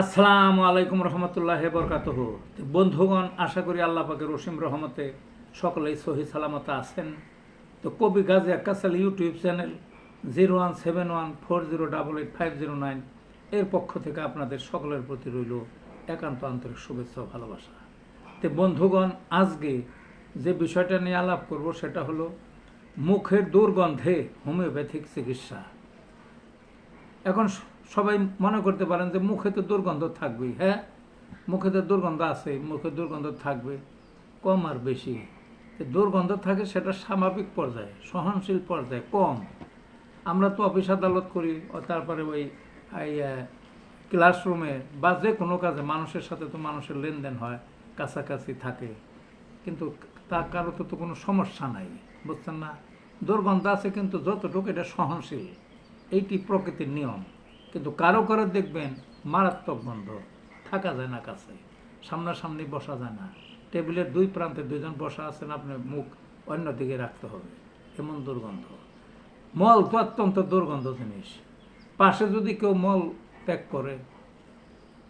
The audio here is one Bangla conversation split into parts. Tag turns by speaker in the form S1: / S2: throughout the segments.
S1: আসসালামু আলাইকুম রহমতুল্লাহ বরকাতহ। বন্ধুগণ, আশা করি আল্লাহ পাকের রসিম রহমতে সকলেই সহি সালামত আছেন। তো Kabi Gazi Akashal YouTube channel zero one seven one four zero double eight five zero nine এর পক্ষ থেকে আপনাদের সকলের প্রতি রইল একান্ত আন্তরিক শুভেচ্ছা ভালোবাসা। তো বন্ধুগণ, আজকে যে বিষয়টা নিয়ে আলাপ করব সেটা হলো মুখের দুর্গন্ধে হোমিওপ্যাথিক চিকিৎসা। এখন সবাই মনে করতে পারেন যে মুখে তো দুর্গন্ধ থাকবেই হ্যাঁ? মুখে তো দুর্গন্ধ আছে, মুখে দুর্গন্ধ থাকবে কম আর বেশি। দুর্গন্ধ থাকে সেটা স্বাভাবিক পর্যায়ে, সহনশীল পর্যায়ে, কম। আমরা তো অফিস আদালত করি তারপরে ওই ক্লাসরুমে বা যে কোনো কাজে মানুষের সাথে তো মানুষের লেনদেন হয়, কাছাকাছি থাকে। কিন্তু তার কারও তো কোনো সমস্যা নাই, বুঝছেন না? দুর্গন্ধ আছে কিন্তু যতটুকু এটা সহনশীল, এইটি প্রকৃতির নিয়ম। কিন্তু কারও কারও দেখবেন মারাত্মক গন্ধ থাকা যায় না কাছে। সামনাসামনি বসা যায় না। টেবিলের দুই প্রান্তে দুজন বসা আছেন, আপনার মুখ অন্য দিকে রাখতে হবে। এমন দুর্গন্ধ। মল তো অত্যন্ত দুর্গন্ধ জিনিস। পাশে যদি কেউ মল ত্যাগ করে,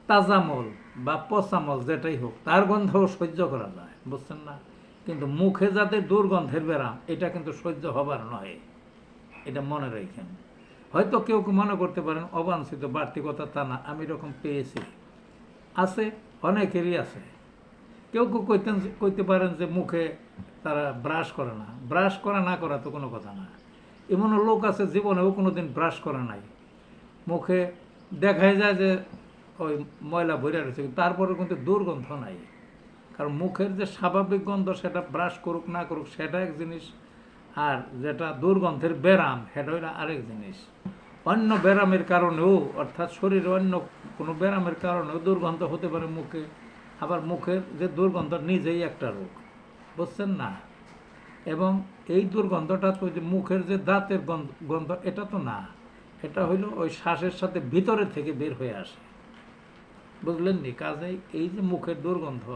S1: তাজা মল বা পচা মল যেটাই হোক, তার গন্ধও সহ্য করা যায়, বুঝছেন না? কিন্তু মুখে যাতে দুর্গন্ধের ব্যারাম, এটা কিন্তু সহ্য হবার নয়। এটা মনে রাখেন। হয়তো কেউ মনে করতে পারেন, অবাঞ্ছিত, বাড়তি কথা তা না, আমি এরকম পেয়েছি। আছে, অনেকেরই আছে। কেউ কেউ কইতেন কইতে পারেন যে, মুখে তারা ব্রাশ করে না। ব্রাশ করা না করা তো কোনো কথা না। এমনও লোক আছে জীবনেও কোনো দিন ব্রাশ করে নাই। মুখে দেখাই যায় যে, ওই ময়লা ভরে রয়েছে তারপরে কিন্তু দুর্গন্ধ নাই। কারণ মুখের যে স্বাভাবিক গন্ধ, সেটা ব্রাশ করুক না করুক, সেটা এক জিনিস। আর যেটা দুর্গন্ধের ব্যারাম সেটা হইল আরেক জিনিস। অন্য ব্যারামের কারণেও, অর্থাৎ শরীরে অন্য কোনো ব্যারামের কারণেও দুর্গন্ধ হতে পারে মুখে। আবার মুখের যে দুর্গন্ধ নিজেই একটা রোগ, বুঝছেন না? এবং এই দুর্গন্ধটা তো যে মুখের যে দাঁতের গন্ধ গন্ধ, এটা তো না। এটা হইল ওই শ্বাসের সাথে ভিতরে থেকে বের হয়ে আসে। বুঝলেন নি? কাজেই এই যে মুখের দুর্গন্ধ,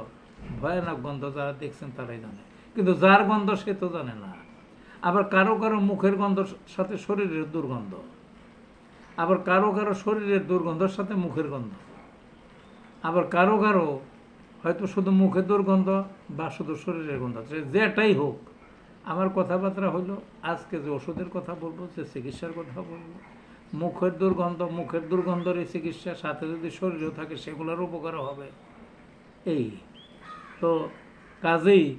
S1: ভয়ানক গন্ধ যারা দেখছেন তারাই জানে। কিন্তু যার গন্ধ সে তো জানে না। আবার কারও কারও মুখের গন্ধর সাথে শরীরের দুর্গন্ধ। আবার কারও কারও শরীরের দুর্গন্ধর সাথে মুখের গন্ধ। আবার কারও কারও হয়তো শুধু মুখের দুর্গন্ধ বা শুধু শরীরের গন্ধ। সে যেটাই হোক, আমার কথাবার্তা হইল আজকে যে ওষুধের কথা বলব, যে চিকিৎসার কথা বলব, মুখের দুর্গন্ধ, মুখের দুর্গন্ধের এই চিকিৎসা, সাথে যদি শরীরেও থাকে, সেগুলোর উপকার হবে। এই। তো কাজেই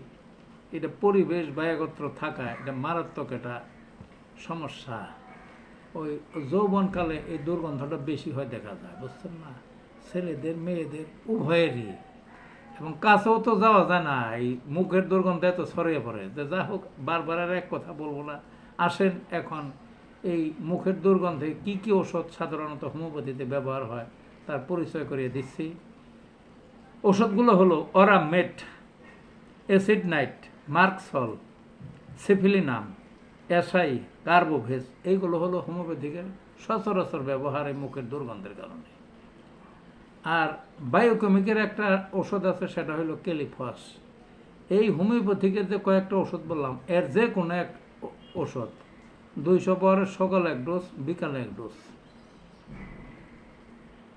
S1: এটা পরিবেশ বা থাকা, এটা মারাত্মক একটা সমস্যা। ওই যৌবনকালে এই দুর্গন্ধটা বেশি হয় দেখা যায়, বুঝছেন না? ছেলেদের, মেয়েদের, উভয়েরই। এবং কাছেও তো যাওয়া যায় না, এই মুখের দুর্গন্ধ এত ছড়িয়ে পড়ে। যে যা হোক, বারবার আর এক কথা বলব না। আসেন এখন এই মুখের দুর্গন্ধে কি কি ওষুধ সাধারণত হোমিওপ্যাথিতে ব্যবহার হয়, তার পরিচয় করিয়ে দিচ্ছি। ওষুধগুলো হলো aurum met acid nit merc sol, syphilinum, SI carbo veg এইগুলো হলো হোমিওপ্যাথিকের সচরাচর ব্যবহার এই মুখের দুর্গন্ধের কারণে। আর বায়োকেমিকের একটা ওষুধ আছে, সেটা হলো কেলিফস। এই হোমিওপ্যাথিকের যে কয়েকটা ওষুধ বললাম, এর যে কোনো এক ওষুধ দুইশো পরের সকালে এক ডোজ, বিকালে এক ডোজ।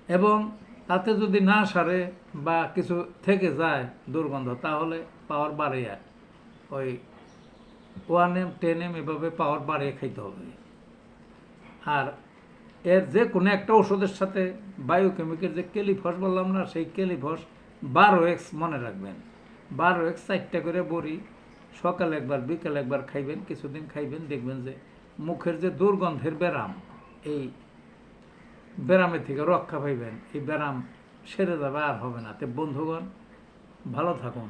S1: এবং তাতে যদি না সারে বা কিছু থেকে যায় দুর্গন্ধ, তাহলে পাওয়ার বাড়িয়ে ওই ওয়ান এম টেন এম এভাবে পাওয়ার বাড়িয়ে খাইতে হবে। আর এর যে কোনো একটা ওষুধের সাথে বায়োকেমিকের যে কেলিফস বললাম না, সেই কেলিফস বারো এক্স মনে রাখবেন। বারো এক্স চারটা করে বড়ি, সকাল একবার, বিকালে একবার খাইবেন, কিছুদিন খাইবেন, দেখবেন যে মুখের যে দুর্গন্ধের ব্যারাম, এই ব্যারামের থেকে রক্ষা পাইবেন, এই ব্যারাম সেরে যাবে আর হবে না। তে বন্ধুগণ, ভালো থাকুন।